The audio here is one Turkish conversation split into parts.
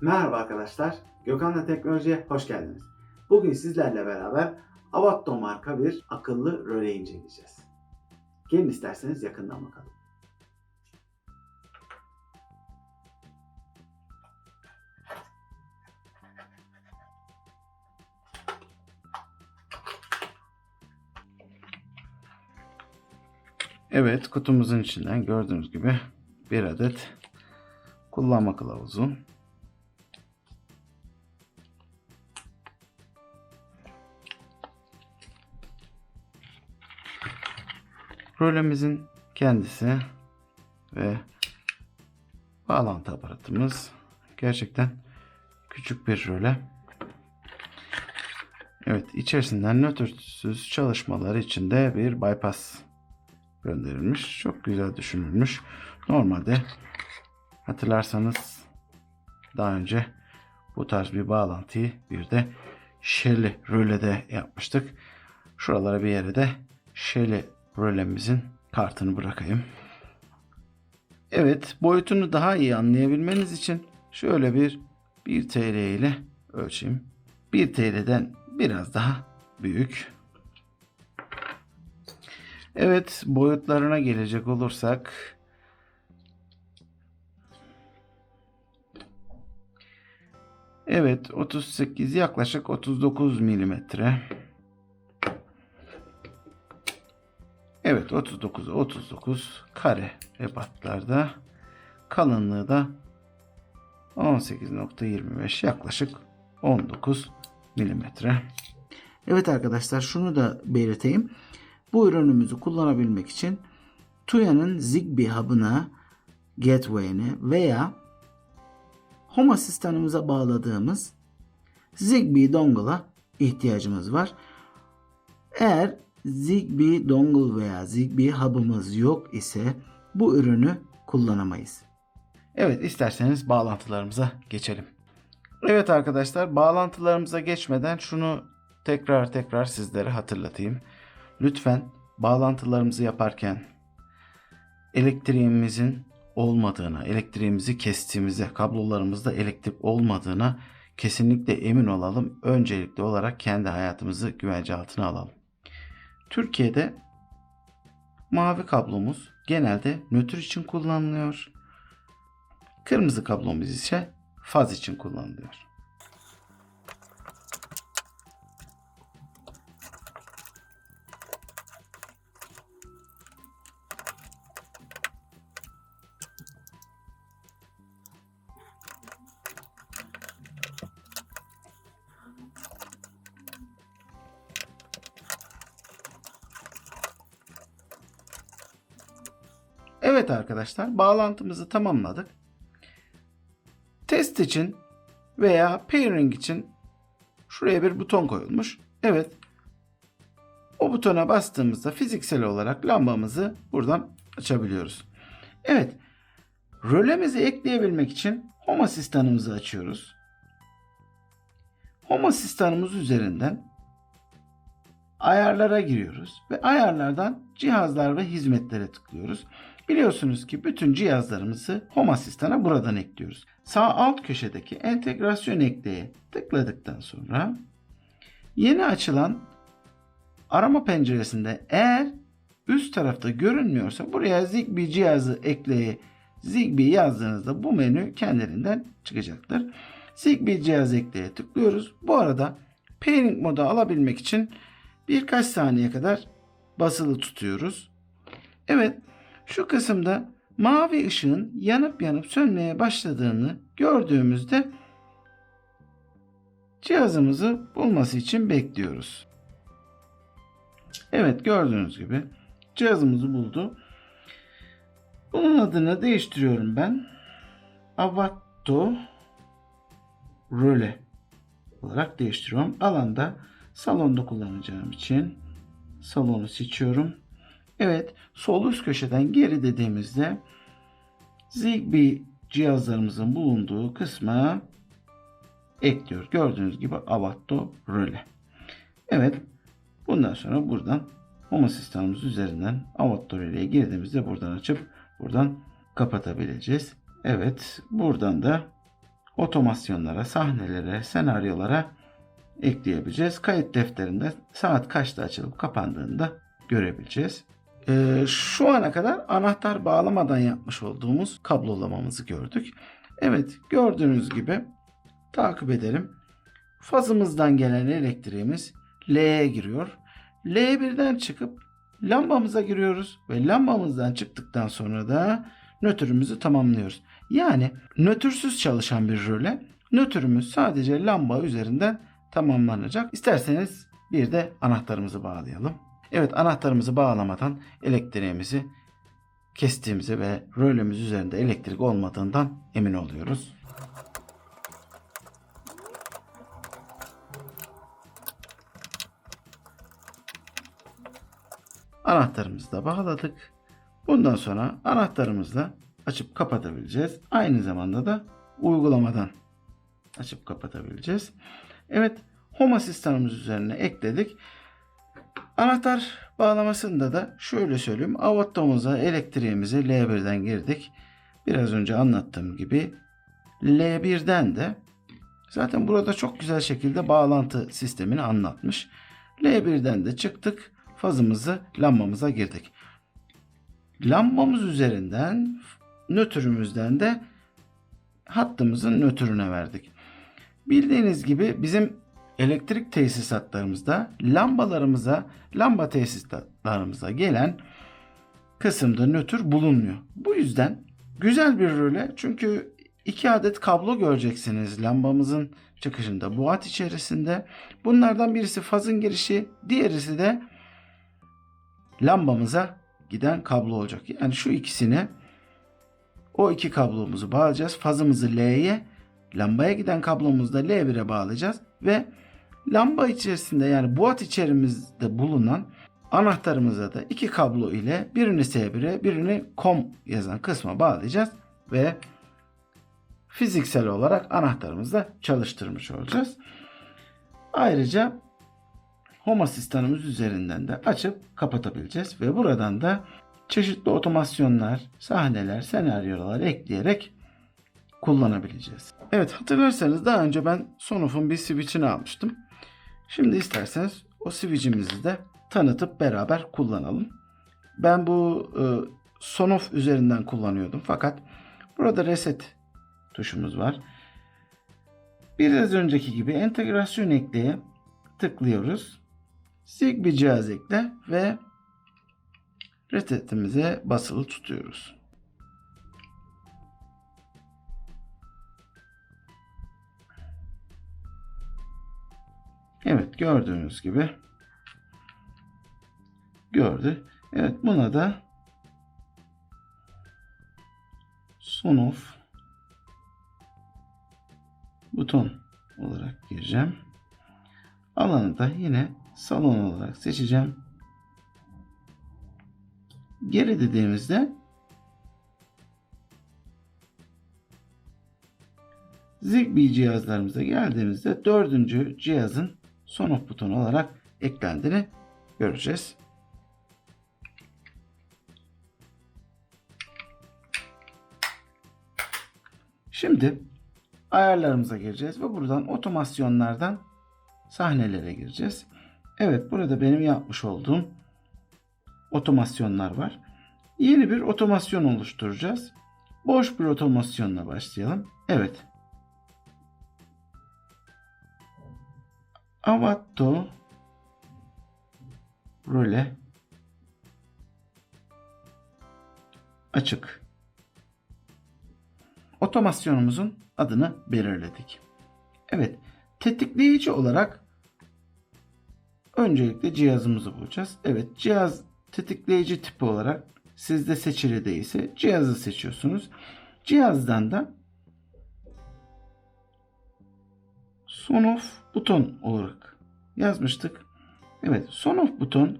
Merhaba arkadaşlar, Gökhan'la Teknoloji'ye hoş geldiniz. Bugün sizlerle beraber Avatto marka bir akıllı röle inceleyeceğiz. Gelin isterseniz yakından bakalım. Evet, kutumuzun içinden gördüğünüz gibi bir adet kullanma kılavuzu. Rölemizin kendisi ve bağlantı aparatımız gerçekten küçük bir röle. Evet içerisinden nötrsüz çalışmaları içinde bir bypass gönderilmiş. Çok güzel düşünülmüş. Normalde hatırlarsanız daha önce bu tarz bir bağlantıyı bir de Shelly rölede yapmıştık. Şuralara bir yere de Shelly rölemizin kartını bırakayım. Evet boyutunu daha iyi anlayabilmeniz için şöyle bir 1 TL ile ölçeyim. 1 TL'den biraz daha büyük. Evet boyutlarına gelecek olursak Evet 38 yaklaşık 39 milimetre. Evet 39 39 kare ebatlarda. Kalınlığı da 18.25 yaklaşık 19 milimetre. Evet arkadaşlar şunu da belirteyim. Bu ürünümüzü kullanabilmek için Tuya'nın Zigbee hub'ına gateway'ine veya Home asistanımıza bağladığımız Zigbee dongle'a ihtiyacımız var. Eğer Zigbee dongle veya Zigbee hub'ımız yok ise bu ürünü kullanamayız. Evet isterseniz bağlantılarımıza geçelim. Evet arkadaşlar bağlantılarımıza geçmeden şunu tekrar tekrar sizlere hatırlatayım. Lütfen bağlantılarımızı yaparken elektriğimizin olmadığına, elektriğimizi kestiğimizde, kablolarımızda elektrik olmadığına kesinlikle emin olalım. Öncelikli olarak kendi hayatımızı güvence altına alalım. Türkiye'de mavi kablomuz genelde nötr için kullanılıyor. Kırmızı kablomuz ise faz için kullanılıyor. Evet arkadaşlar bağlantımızı tamamladık. Test için veya pairing için şuraya bir buton koyulmuş. Evet. O butona bastığımızda fiziksel olarak lambamızı buradan açabiliyoruz. Evet. Rölemizi ekleyebilmek için Home asistanımızı açıyoruz. Home asistanımız üzerinden ayarlara giriyoruz ve ayarlardan cihazlar ve hizmetlere tıklıyoruz. Biliyorsunuz ki bütün cihazlarımızı Home Asistan'a buradan ekliyoruz. Sağ alt köşedeki entegrasyon ekleye tıkladıktan sonra yeni açılan arama penceresinde eğer üst tarafta görünmüyorsa buraya Zigbee cihazı ekleye Zigbee yazdığınızda bu menü kendiliğinden çıkacaktır. Zigbee cihaz ekleye tıklıyoruz. Bu arada pairing modu alabilmek için birkaç saniye kadar basılı tutuyoruz. Evet şu kısımda mavi ışığın yanıp yanıp sönmeye başladığını gördüğümüzde cihazımızı bulması için bekliyoruz. Evet gördüğünüz gibi cihazımızı buldu. Bunun adını değiştiriyorum ben. Avatto Röle olarak değiştiriyorum. Alanda salonda kullanacağım için salonu seçiyorum. Evet, sol üst köşeden geri dediğimizde Zigbee cihazlarımızın bulunduğu kısma ekliyor. Gördüğünüz gibi Avatto Röle. Evet, bundan sonra buradan Home asistanımız üzerinden Avatto Röle'ye girdiğimizde buradan açıp buradan kapatabileceğiz. Evet, buradan da otomasyonlara, sahnelere, senaryolara ekleyebileceğiz. Kayıt defterinde saat kaçta açılıp kapandığını da görebileceğiz. Ee, şu ana kadar anahtar bağlamadan yapmış olduğumuz kablolamamızı gördük. Evet gördüğünüz gibi takip edelim. Fazımızdan gelen elektriğimiz L'ye giriyor. L1'den çıkıp lambamıza giriyoruz ve lambamızdan çıktıktan sonra da nötrümüzü tamamlıyoruz. Yani nötrsüz çalışan bir röle nötrümüz sadece lamba üzerinden tamamlanacak. İsterseniz bir de anahtarımızı bağlayalım. Evet anahtarımızı bağlamadan elektriğimizi kestiğimizi ve rölemiz üzerinde elektrik olmadığından emin oluyoruz. Anahtarımızı da bağladık. Bundan sonra anahtarımızla açıp kapatabileceğiz. Aynı zamanda da uygulamadan açıp kapatabileceğiz. Evet Home asistanımız üzerine ekledik. Anahtar bağlamasında da şöyle söyleyeyim. Avattomuza elektriğimizi L1'den girdik. Biraz önce anlattığım gibi L1'den de zaten burada çok güzel şekilde bağlantı sistemini anlatmış. L1'den de çıktık. Fazımızı lambamıza girdik. Lambamız üzerinden nötrümüzden de hattımızın nötrüne verdik. Bildiğiniz gibi bizim elektrik tesisatlarımızda lambalarımıza, lamba tesisatlarımıza gelen kısımda nötr bulunmuyor. Bu yüzden güzel bir röle çünkü iki adet kablo göreceksiniz lambamızın çıkışında buat içerisinde. Bunlardan birisi fazın girişi, diğerisi de lambamıza giden kablo olacak. Yani şu ikisini o iki kablomuzu bağlayacağız. Fazımızı L'ye, lambaya giden kablomuzu da L1'e bağlayacağız ve lamba içerisinde yani buat içerimizde bulunan anahtarımıza da iki kablo ile birini S1'e birini COM yazan kısma bağlayacağız ve fiziksel olarak anahtarımızı da çalıştırmış olacağız. Ayrıca Home asistanımız üzerinden de açıp kapatabileceğiz ve buradan da çeşitli otomasyonlar, sahneler, senaryolar ekleyerek kullanabileceğiz. Evet hatırlarsanız daha önce ben Sonoff'un bir switch'ini almıştım. Şimdi isterseniz o switch'imizi de tanıtıp beraber kullanalım. Ben bu e, Sonoff üzerinden kullanıyordum fakat burada reset tuşumuz var. Biraz önceki gibi entegrasyon ekleye tıklıyoruz. Zigbee cihaz ekle ve resetimize basılı tutuyoruz. Evet gördüğünüz gibi gördü. Evet buna da son off buton olarak gireceğim. Alanı da yine salon olarak seçeceğim. Geri dediğimizde Zigbee cihazlarımıza geldiğimizde dördüncü cihazın son off butonu olarak eklendiğini göreceğiz. Şimdi ayarlarımıza gireceğiz ve buradan otomasyonlardan sahnelere gireceğiz. Evet burada benim yapmış olduğum otomasyonlar var. Yeni bir otomasyon oluşturacağız. Boş bir otomasyonla başlayalım. Evet. Avatto role açık. Otomasyonumuzun adını belirledik. Evet, tetikleyici olarak öncelikle cihazımızı bulacağız. Evet, cihaz tetikleyici tipi olarak sizde seçili değilse cihazı seçiyorsunuz. Cihazdan da son off buton olarak yazmıştık. Evet, son off buton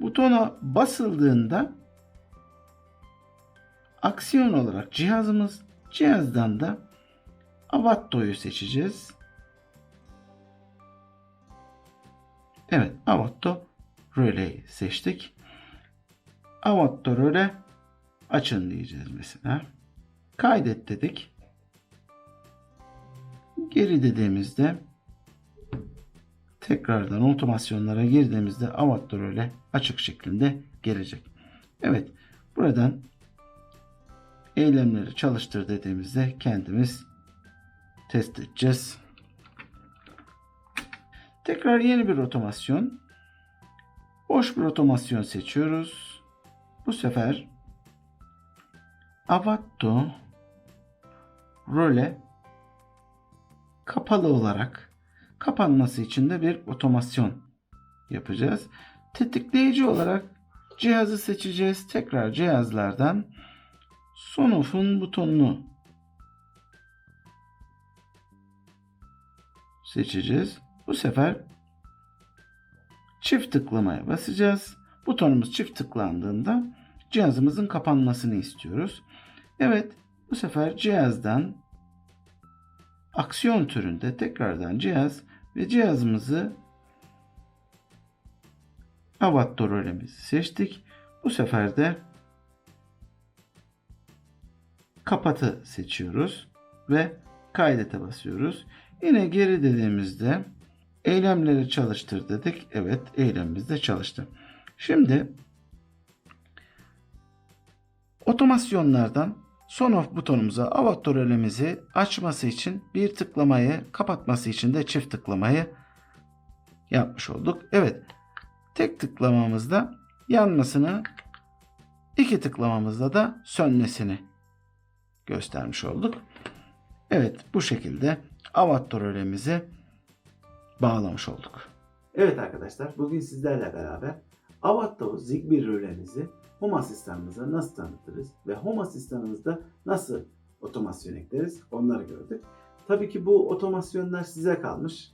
butona basıldığında aksiyon olarak cihazımız cihazdan da Avatto'yu seçeceğiz. Evet, Avatto Röle'yi seçtik. Avatto Röle açın diyeceğiz mesela. Kaydet dedik. Geri dediğimizde tekrardan otomasyonlara girdiğimizde avatar öyle açık şeklinde gelecek. Evet buradan eylemleri çalıştır dediğimizde kendimiz test edeceğiz. Tekrar yeni bir otomasyon. Boş bir otomasyon seçiyoruz. Bu sefer Avatto role kapalı olarak kapanması için de bir otomasyon yapacağız. Tetikleyici olarak cihazı seçeceğiz. Tekrar cihazlardan son off'un butonunu seçeceğiz. Bu sefer çift tıklamaya basacağız. Butonumuz çift tıklandığında cihazımızın kapanmasını istiyoruz. Evet, bu sefer cihazdan aksiyon türünde tekrardan cihaz ve cihazımızı avatar rolemizi seçtik. Bu sefer de kapatı seçiyoruz ve kaydete basıyoruz. Yine geri dediğimizde eylemleri çalıştır dedik. Evet eylemimiz de çalıştı. Şimdi otomasyonlardan son off butonumuza avatar elimizi açması için bir tıklamayı kapatması için de çift tıklamayı yapmış olduk. Evet tek tıklamamızda yanmasını iki tıklamamızda da sönmesini göstermiş olduk. Evet bu şekilde avatar rolemizi bağlamış olduk. Evet arkadaşlar bugün sizlerle beraber Avatar Zigbee rölemizi Home asistanımıza nasıl tanıtırız ve Home asistanımızda nasıl otomasyon ekleriz onları gördük. Tabii ki bu otomasyonlar size kalmış.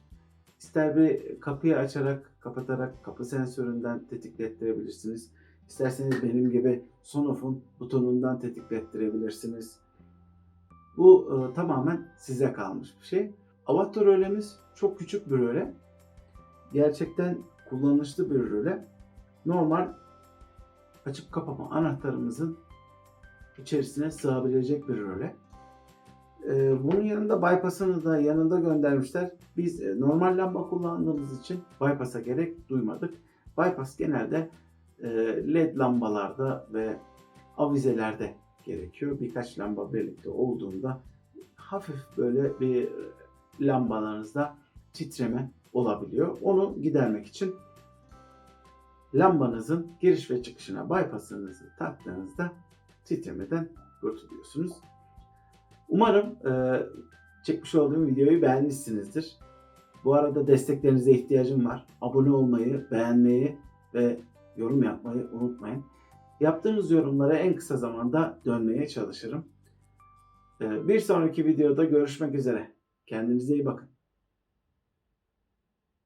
İster bir kapıyı açarak, kapatarak kapı sensöründen tetiklettirebilirsiniz. İsterseniz benim gibi son off'un butonundan tetiklettirebilirsiniz. Bu e, tamamen size kalmış bir şey. Avatar rölemiz çok küçük bir röle. Gerçekten kullanışlı bir röle. Normal açıp kapama anahtarımızın içerisine sığabilecek bir röle. Ee, bunun yanında bypass'ını da yanında göndermişler. Biz e, normal lamba kullandığımız için bypass'a gerek duymadık. Bypass genelde e, led lambalarda ve avizelerde gerekiyor. Birkaç lamba birlikte olduğunda hafif böyle bir lambalarınızda titreme olabiliyor. Onu gidermek için lambanızın giriş ve çıkışına bypass'ınızı taktığınızda titremeden kurtuluyorsunuz. Umarım e, çekmiş olduğum videoyu beğenmişsinizdir. Bu arada desteklerinize ihtiyacım var. Abone olmayı, beğenmeyi ve yorum yapmayı unutmayın. Yaptığınız yorumlara en kısa zamanda dönmeye çalışırım. E, bir sonraki videoda görüşmek üzere. Kendinize iyi bakın.